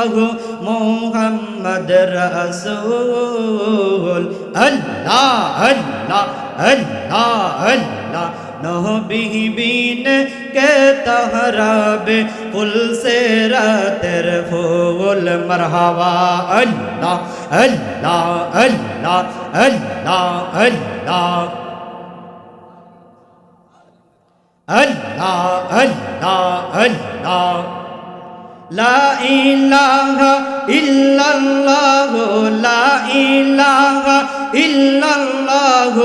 ইল্লাল্লাহু মুহাম্মদ রাসূল আল্লাহ আল্লাহ আল্লাহ আল্লাহ নবী বিন কে তহরাবে ফুল সে রাতের ফুল মরহবা আল্লাহ আল্লাহ আল্লাহ আল্লাহ আল্লাহ Allah, Allah, Allah. লা ইলাহা ইল্লাল্লাহ, লা ইলাহা ইল্লাল্লাহ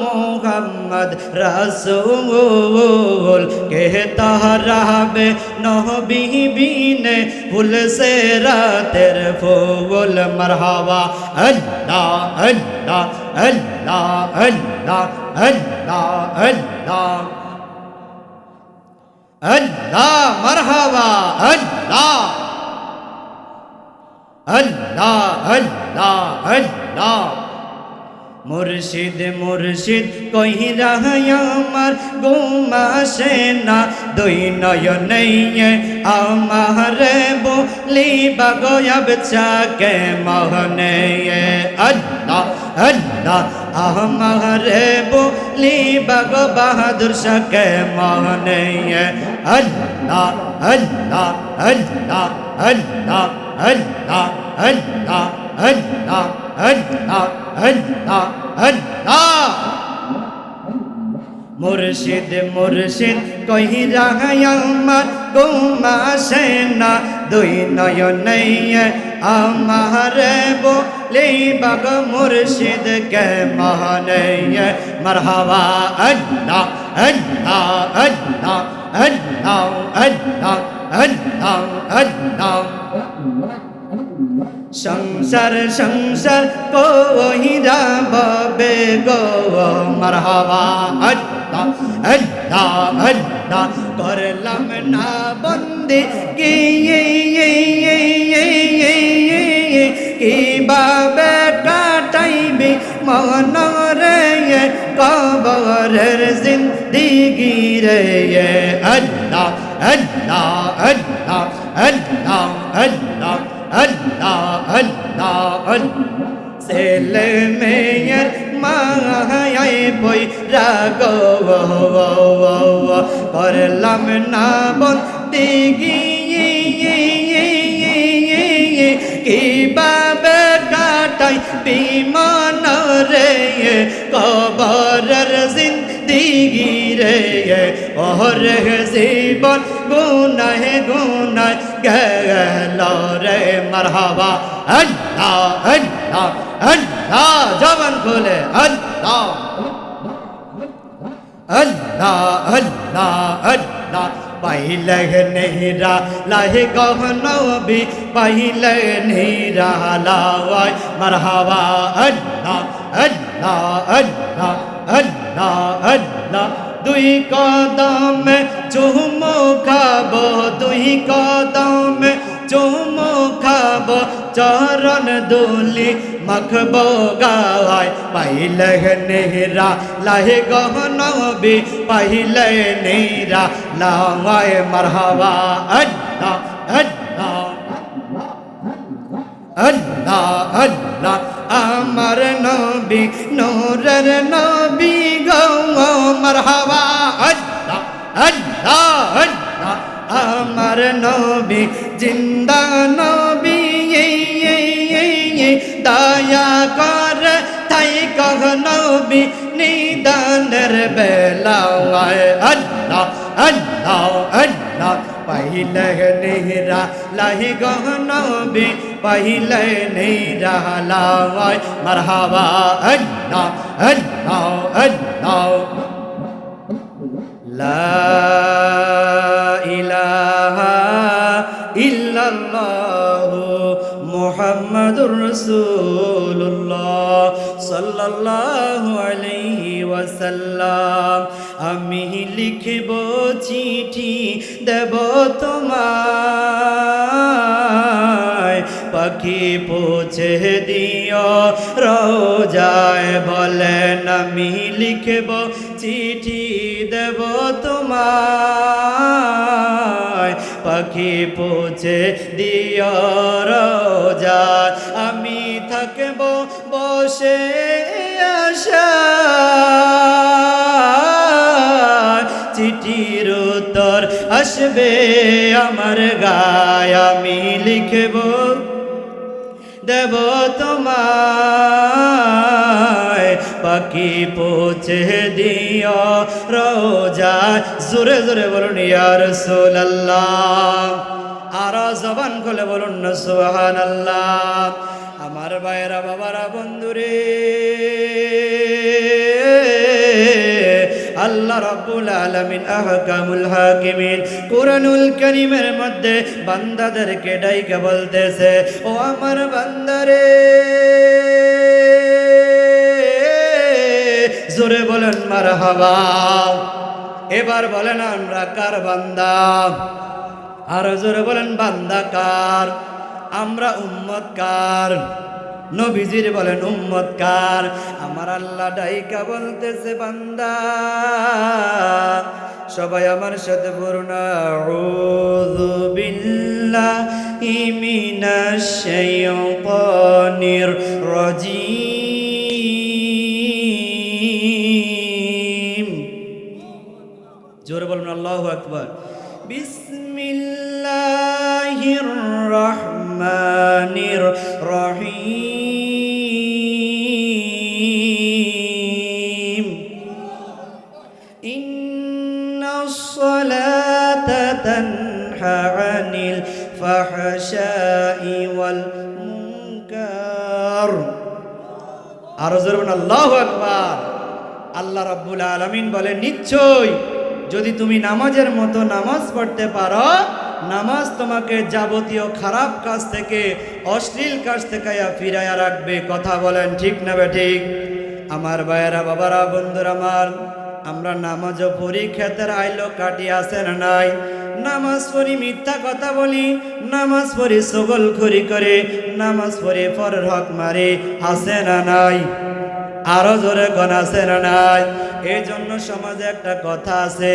মোহাম্মদ রাসূল কেহতা রাবে নহবি বিনে ফুল সে রাতের ফুল মারহাবা। আল্লাহ আল্লাহ আল্লাহ আল্লাহ আল্লাহ আল্লাহ। আল্লাহ মারহাবা, আল্লাহ। আল্লাহ আল্লাহ আল্লাহ। মুর্শিদ মুর্শিদ কহি আমার গুমাসে না। দুই নয়নে আমার বলি বাগয়াব চাকে মহনে। আল্লাহ আল্লাহ আমার বলি বাগ বাহাদুর শাকে মহনে আল্লাহ আল্লাহ আল্লাহ আল্লাহ আল্লাহ আল্লাহ আল্লাহ আল্লাহ আল্লাহ আল্লাহ। মুর্শিদ মুর্শিদ কহিরা আমার গুমাসে না, দুই নয়নে আমার বলে لیبق مرشد کے مہنے مرحبا اللہ اللہ اللہ اللہ اللہ اللہ اللہ সংসার সংসার কোহিরা বাবে গো মারহাবা আল্লাহ আল্লাহ আল্লাহ করলাম না বন্দে কি কি বাবে কাটাইবি মনরে কবরের জিন্দিগি রে আল্লাহ আল্লাহ আল্লাহ আল্লাহ আল্লাহ আল্লাহ আল্লাহ ছেলে মেয়ের মায়ায় বই রাগ করলাম না বন্দি কীভাবে কাটাই কবরের জিন্দিগি রে ওহর জীবন, গুনাহ গুনাহ গেল রে মারহাবা। আল্লাহ আল্লাহ আল্লাহ, জবান খুলে, আল্লাহ। আল্লাহ আল্লাহ আল্লাহ পাইলহ নেহরা লাহে গহনবি পাইলহ নেহরা লাওয়ায় মারহাবা। আল্লাহ আল্লাহ আল্লাহ আল্লাহ আল্লাহ। দুই কদম চুমো খাব, দুই কদম চুমো খাব। চরণ দুলি মখব গায় পাইলে নেহরা। লাহে গহনবি পাইলে নেহরা। লামায় মরহবা আল্লাহ আল্লাহ আল্লাহ আল্লাহ। নূরের নবী গো মারহাবা, আল্লাহ আল্লাহ আল্লাহ। আমার নবী, জিন্দা নবী দয়া কর তাই কহ নবী, নিদানের বেলায় আল্লাহ আল্লাহ আল্লাহ। पहिलह नेहरा लाही गहना बे पहिलह नेहरा लावाय मरहबा अल्लाह अल्लाह अल्लाह ला इलाहा মোহাম্মদুর রসুল্লাহ সাল্লাহ আলাইহি ওয়াসাল্লাম। আমি লিখব চিঠি দেব তোমায়। পাখি পৌঁছে দিও রোজায় বলেন, আমি লিখব চিঠি দেব তোমায়। পাখি পৌঁছে দিও থাকব বসে আশা চিঠির উত্তর আসবে আমার গায়, আমি লিখব, দেব তোমায়। পাখি পৌঁছে দিও রোজা। জোরে জোরে বলুন ইয়ার সোল্লাহ আর জবান খুলে বলুন না সোহান আল্লাহ আমার ভাইয়েরা, বাবারা, বন্ধুরে। আল্লাহ রাব্বুল আলামিন, আহকামুল হাকিমিন, কুরআনুল কারীমের মধ্যে বান্দাদেরকে ডাইকে বলতেছে, ও আমার বান্দারে, জোরে বলেন, মারহাবা। এবার বলেন, আমরা কার বান্দা? আর জোরে বলেন, বান্দা কার? আমরা উম্মত কার? নবীজির বলেন, উম্মত কার? আমার আল্লাহ ডাইকা বলতেছে, বান্দা, সবাই আমার সাথে শাইতানির রাজিম। জোরে বলুন, আল্লাহু আকবার। বিসমিল্লাহির সালাতা তানহা আনিল ফাহশাই ওয়াল মুনকার আরও জোরে বলুন, আল্লাহু আকবার। আল্লাহ রাব্বুল আলামিন বলে নিশ্চয় যদি তুমি নামাজের মতো নামাজ পড়তে পারো নামাজ তোমাকে যাবতীয় খারাপ কাজ থেকে, অশ্লীল কাজ থেকে ফিরাইয়া রাখবে। কথা বলেন ঠিক না ঠিক? আমার ভাইয়েরা, বাবারা, বন্ধুরা আমার, আমরা নামাজও পড়ি, ক্ষেতের আইলো কাটি আসে না নাই? নামাজ পড়ি মিথ্যা কথা বলি, নামাজ পড়ি সগল খড়ি করে, নামাজ পড়ি পরের হক মারি আসে না নাই? আরও জোরে গনাছে না নাই? এই জন্য সমাজে একটা কথা আছে,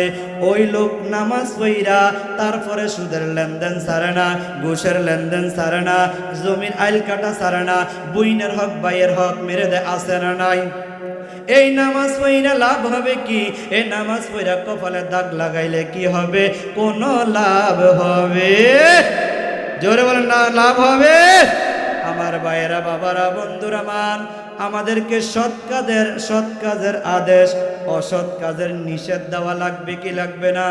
ওই লোক নামাজ পইরা তারপরে সুদের লেনদেন সারে না, ঘুষের লেনদেন সারে না, জমির আইল কাটা সারে না, বুইনের হক, বাইয়ের হক মেরে দেয় আসে না নাই? এই নামাজ পইরা লাভ হবে কি? এই নামাজ পইরা কপালে দাগ লাগাইলে কি হবে? কোনো লাভ হবে। জোরে বলেন না, লাভ হবে? আমার ভাইয়েরা, বাবারা, বন্ধুরা, মান আমাদেরকে সৎ কাজের সৎ কাজের আদেশ, অসৎ কাজের নিষেধ দেওয়া লাগবে কি লাগবে না?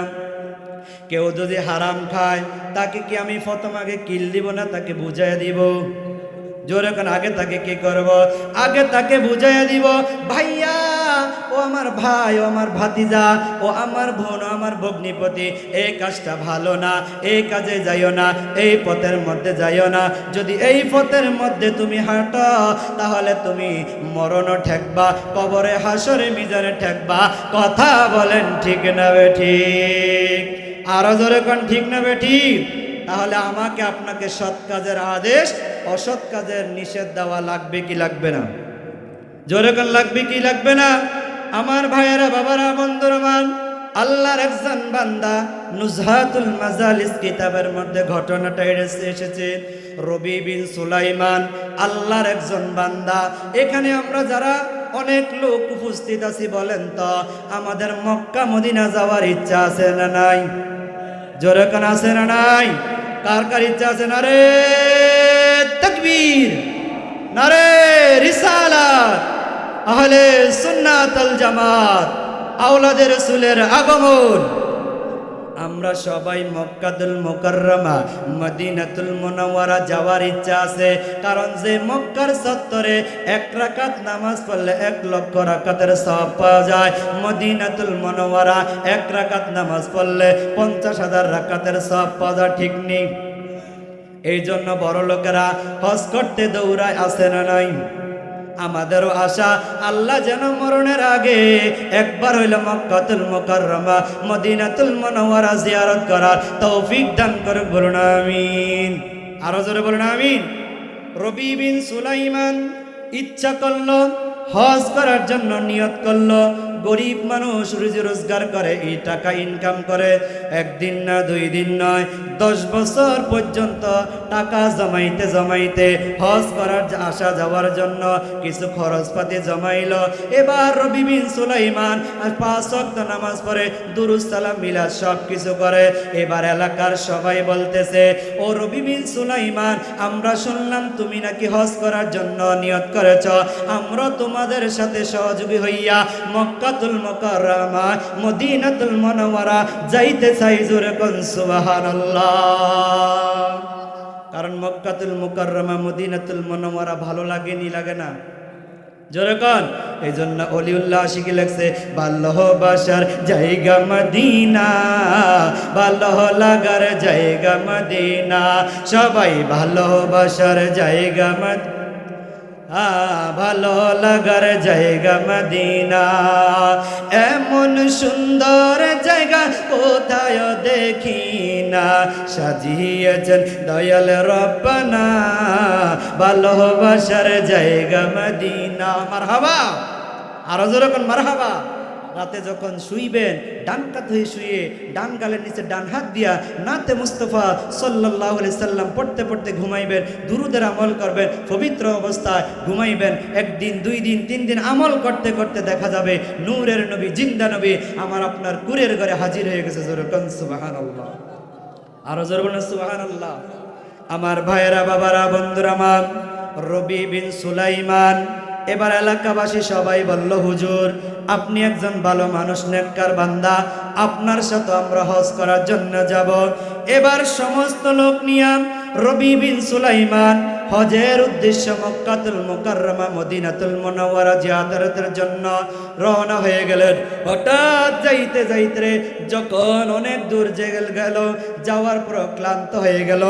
কেউ যদি হারাম খায়, তাকে কি আমি প্রথম আগে কিল দিব না তাকে বুঝাই দিব? জোরে আগে তাকে কি করব? আগে তাকে বুঝাইয়া দিব, ভাইয়া আমার ভাই, ও আমার ভাতিজা, ও আমার বোন আমার ভগ্নিপতি এই কাজটা ভালো না এই কাজে যাইও না, এই পথের মধ্যে যাইও না। যদি এই পথের মধ্যে তুমি হাঁটো, তাহলে তুমি মরণও ঠেকবা, কবরে হাসরে মিজানে ঠেকবা। কথা বলেন ঠিক না বে ঠিক? আরও জোরে কোন ঠিক না বে ঠিক? তাহলে আমাকে আপনাকে সৎ কাজের আদেশ, অসৎ কাজের নিষেধ দেওয়া লাগবে কি লাগবে না? জোরে কোন লাগবে কি লাগবে না? আমার ভাইয়েরা, বাবারা, বন্ধুরমান, আল্লাহর একজন বান্দা নুজহাতুল মাজালিস কিতাবের মধ্যে ঘটনাটা এসে এসেছে। রবি বিন সুলাইমান, আল্লাহর একজন বান্দা। এখানে আমরা যারা অনেক লোক উপস্থিত আছি বলেন তো, আমাদের মক্কা মদিনা যাওয়ার ইচ্ছা আছে না নাই? জোরে কান আছে না নাই? কার কার ইচ্ছা আছে? না রে তকবীর না রে রিসালাত। আহলে সুন্নাতুল জামাত, আওলাদের রসুলের আগমন। আমরা সবাই মক্কাতুল মুকাররমা, মদিনাতুল মুনাওয়ারা যাওয়ার ইচ্ছা আছে। কারণ যে মক্কার সত্তরে এক রাকাত নামাজ পড়লে এক লক্ষ রাকাতের সওয়াব পাওয়া যায়। মদিনাতুল মুনাওয়ারা এক রাকাত নামাজ পড়লে পঞ্চাশ হাজার রাকাতের সওয়াব পাওয়া যায়, ঠিক নেই? এই জন্য বড় লোকেরা হজ করতে দৌড়ায়, আসে না নাই? আমাদেরও আশা, আল্লাহ যেন মরণের আগে একবার হইল মক্কাতুল মোকাররমা, মদিনাতুল মনোয়ারা জিয়ারত করার তৌফিক দান করে বলুন, আমিন। আরও জোরে বলুন, আমিন। রবি বিন সুলাইমান ইচ্ছা করল, হজ করার জন্য নিয়ত করল গরিব মানুষ রুজি রোজগার করে, এই টাকা ইনকাম করে, একদিন না দুই দিন নয়, দশ বছর পর্যন্ত টাকা জমাইতে জমাইতে হজ করার আসা যাওয়ার জন্য কিছু খরচপাতি জমাইল। এবার রবি বিন সুলাইমান পাঁচ নামাজ পড়ে দুরুস সালাম, মিলাদ সব কিছু করে। এবার এলাকার সবাই বলতেছে, ও রবি বিন সুলাইমান, আমরা শুনলাম তুমি নাকি হজ করার জন্য নিয়ত করেছ। আমরা তোমাদের সাথে সহযোগী হইয়া মক্কাতুল মুকাররমা, মদিনাতুল মুনাওয়ারা, যাইতে চাই জোরে কোন সুবহানাল্লাহ। কারণ মক্কাতুল মুকাররমা, মদিনাতুল মুনাওয়ারা ভালো লাগেনি লাগে না? জোরে কন? এই জন্য অলিউল্লাহ শিখে লেগছে ভালোবাসার জায়গা মদিনা ভালো লাগার জায়গা মদিনা, সবাই ভালোবাসার জায়গা মদিনা ভালো লাগার জায়গা মদিনা। এমন সুন্দর জায়গা কোথায় দেখি না সাজিয়েছেন দয়াল রব্বানা। ভালোবাসার জায়গা মদিনা। মার হাবা আরও যেরকম মার হাবা রাতে যখন শুইবেন, ডান কাত হয়ে শুয়ে ডান গালের নিচে ডান হাত দিয়া নাতে মুস্তফা সাল্লাহ সাল্লাম পড়তে পড়তে ঘুমাইবেন, দুরুদের আমল করবেন, পবিত্র অবস্থায় ঘুমাইবেন, একদিন, দুই দিন, তিন দিন আমল করতে করতে দেখা যাবে নূরের নবী, জিন্দা নবী আমার আপনার কুরের ঘরে হাজির হয়ে গেছে জোরকন সুবাহান আল্লাহ আরও জোর বলেন সুবাহান আল্লাহ আমার ভাইয়েরা, বাবারা, বন্ধুরা আমার রবি বিন সুলাইমান এবার এলাকাবাসী সবাই বলল, হুজুর, আপনি একজন ভালো মানুষ, নেককার বান্দা। আপনার সাথে আমরা হজ করার জন্য যাব। এবার সমস্ত লোক নিয়ে রবি বিন সুলাইমান হজের উদ্দেশ্য মক্কাতুল মোকাররমা, মদিনাতুল মুনাওয়ারা জিয়ারতের জন্য রওনা হয়ে গেলেন। হঠাৎ যাইতে যাইতে যখন অনেক দূর জেগেল গেল, যাওয়ার পর ক্লান্ত হয়ে গেল।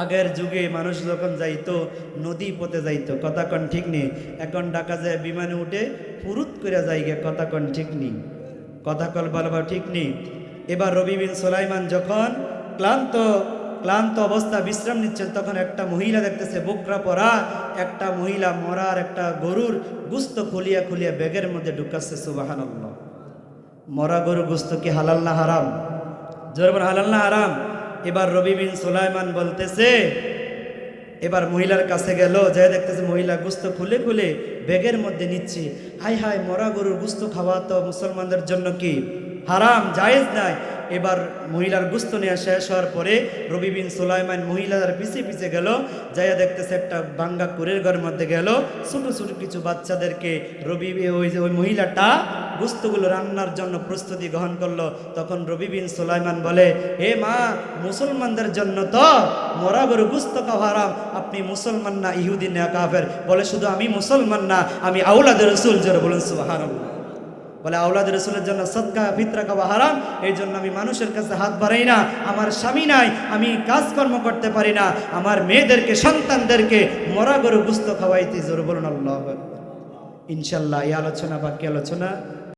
আগের যুগে মানুষ যখন যাইতো, নদী পথে যাইতো, কথা কন ঠিক নেই এখন ডাকা যায় বিমানে উঠে ফুরুত করে যাইগে, কথা কন ঠিক নেই কথা কল বলবা ঠিক নেই এবার রবি বিন সোলাইমান যখন ক্লান্ত ক্লান্ত অবস্থা, বিশ্রাম নিচ্ছেন, তখন একটা মহিলা দেখতেছে, বোকরা পরা, একটা মহিলা মরার একটা গরুর গুস্ত খুলিয়া খুলিয়া ব্যাগের মধ্যে ঢুকাচ্ছে সুবাহান মরা গরু গুস্ত কি হালাল না হারাম? জোর হালাল না হারাম? এবার রবি বিন সুলাইমান বলতেছে, এবার মহিলার কাছে গেল যাই দেখতেছে মহিলা গুস্ত খুলে খুলে ব্যাগের মধ্যে নিচ্ছে। হাই হাই মরা গরুর গুস্ত খাওয়া তো মুসলমানদের জন্য কি? হারাম, জায়েজ নাই। এবার মহিলার গুস্ত নেওয়া শেষ হওয়ার পরে রবি বিন সুলাইমান মহিলার পিছিয়ে পিছিয়ে গেল, যাইয়া দেখতেছে একটা বাঙ্গা কুরের ঘরের মধ্যে গেল। ছোট ছোট কিছু বাচ্চাদেরকে রবি ওই যে ওই মহিলাটা গুস্তগুলো রান্নার জন্য প্রস্তুতি গ্রহণ করল। তখন রবি বিন সুলাইমান বলে হে মা, মুসলমানদের জন্য তো মরা গরু গুস্ত হারাম। আপনি মুসলমান না ইহুদিন কাফের। বলে, শুধু আমি মুসলমান না, আমি আউলাদের রসুল জোরে বলুন, সুবহানাল্লাহ। বলে আউলাদ রসুলের জন্য সৎকা ফিতরা খাওয়া হারাম, এই জন্য আমি মানুষের কাছে হাত বাড়াই না। আমার স্বামী নাই, আমি কাজকর্ম করতে পারি না। আমার মেয়েদেরকে, সন্তানদেরকে মরা গরু গুস্ত খাওয়াইতে জোর, বলুন আল্লাহ ইনশাল্লাহ এই আলোচনা বাকি আলোচনা?